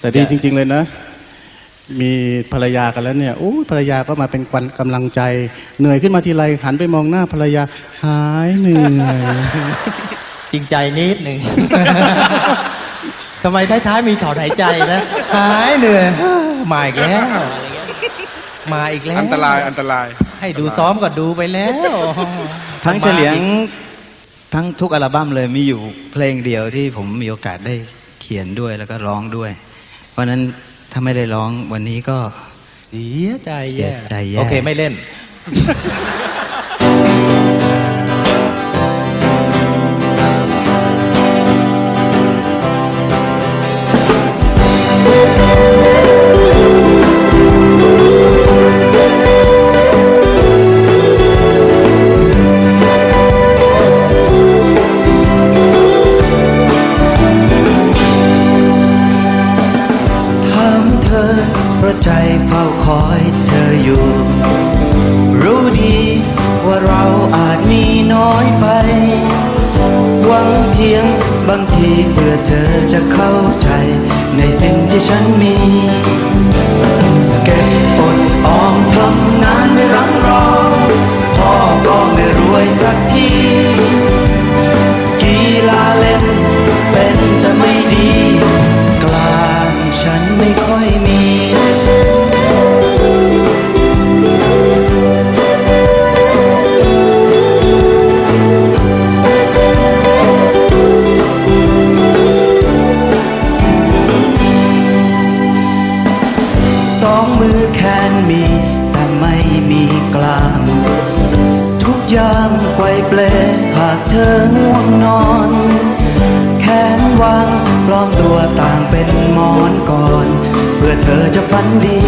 แต่ดีจริง ๆเลยนะ มีภรรยากันแล้วเนี่ยอู้ภรรยาก็มาเป็นกวันกำลังใจ เหนื่อยขึ้นมาทีไรหันไปมองหน้าภรรยา หายเหนื่อยจริงใจนิดหนึ่งทำไมท้ายๆมีถอนหายใจนะหายเหนื่อยมาอีกแล้วอะไรเงี้ยมาอีกแล้วอันตรายอันตราย ให้ดูซ้อมก็ดูไปแล้ว ทั้งเฉลียงทั้งทุกอัลบั้มเลยมีอยู่เพลงเดียวที่ผมมีโอกาสได้เขียนด้วยแล้วก็ร้องด้วย เพราะฉะนั้นถ้าไม่ได้ร้องวันนี้ก็เสียใจแย่ เสียใจแย่ โอเค ไม่เล่นียง บางทีเพื่อเธอจะเข้าใจ ในสิ่งที่ฉันมี เก็บามไกวเปลหากเธอง่วงนอน แขนวางปลอมตัวต่างเป็นหมอนก่อน เพื่อเธอจะฝันดี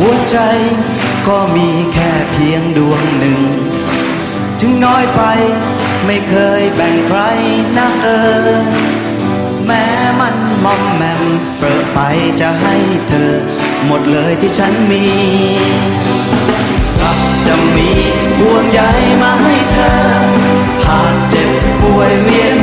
หัวใจก็มีแค่เพียงดวงหนึ่ง ถึงน้อยไปไม่เคยแบ่งใครนะเออ แม้มันมอมแมมเปิดไปจะให้เธอ หมดเลยที่ฉันมีกลับจะมีห่วงใยมาให้เธอ หากเจ็บป่วยเวียน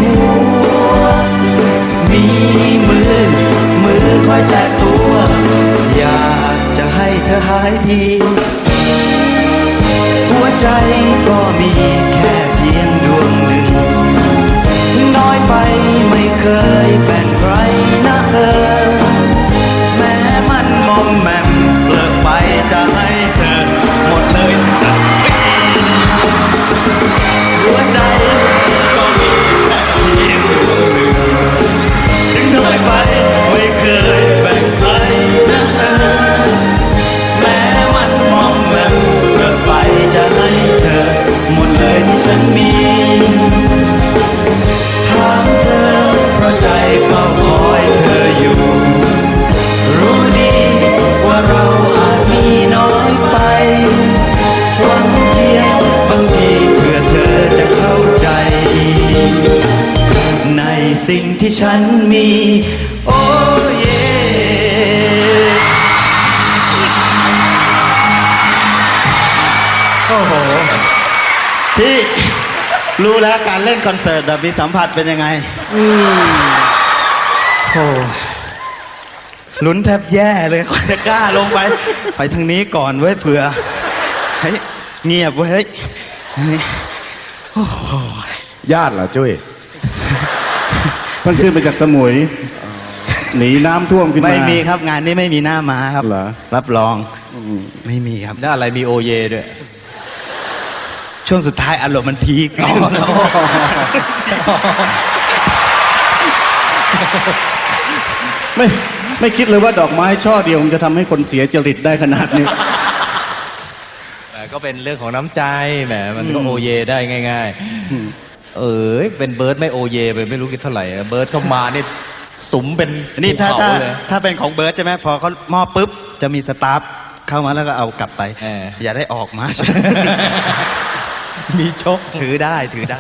สิ่งที่ฉันมี โอ้เย่โอ้โห พี่รู้แล้วการเล่นคอนเสิร์ตแบบมีสัมผัสเป็นยังไงโอ้ลุ้นแทบแย่เลยกว่าจะกล้าลงไป ไปทางนี้ก่อนเว้ยเผื่อเฮ้ยเงียบเว้ยเฮ้ยอันนี้ญาติเหรอจุ้ย เพิ่งขึ้นมาจากสมุย หนีน้ำท่วมขึ้นมา ไม่มีครับงานนี้ไม่มีหน้าม้าครับ เหรอ รับรองไม่มีครับ แล้วอะไรมีโอเยด้วย ช่วงสุดท้ายอารมณ์มันพีคไม่ไม่คิดเลยว่าดอกไม้ช่อเดียวมันจะทำให้คนเสียจริตได้ขนาดนี้แต่ก็เป็นเรื่องของน้ำใจแหมมันก็โอเยได้ง่าย ๆ เออเป็นเบิร์ดไม่โอเยไปไม่รู้กี่เท่าไหร่อะเบิร์ดเข้ามานี่สุมเป็นนี่ถ้าภูเขถ้าเลย ถ้าเป็นของเบิร์ดใช่ไหมพอเขามอบปุ๊บจะมีสตาฟเข้ามาแล้วก็เอากลับไป เอออย่าได้ออกมา มีชก ถือได้ถือได้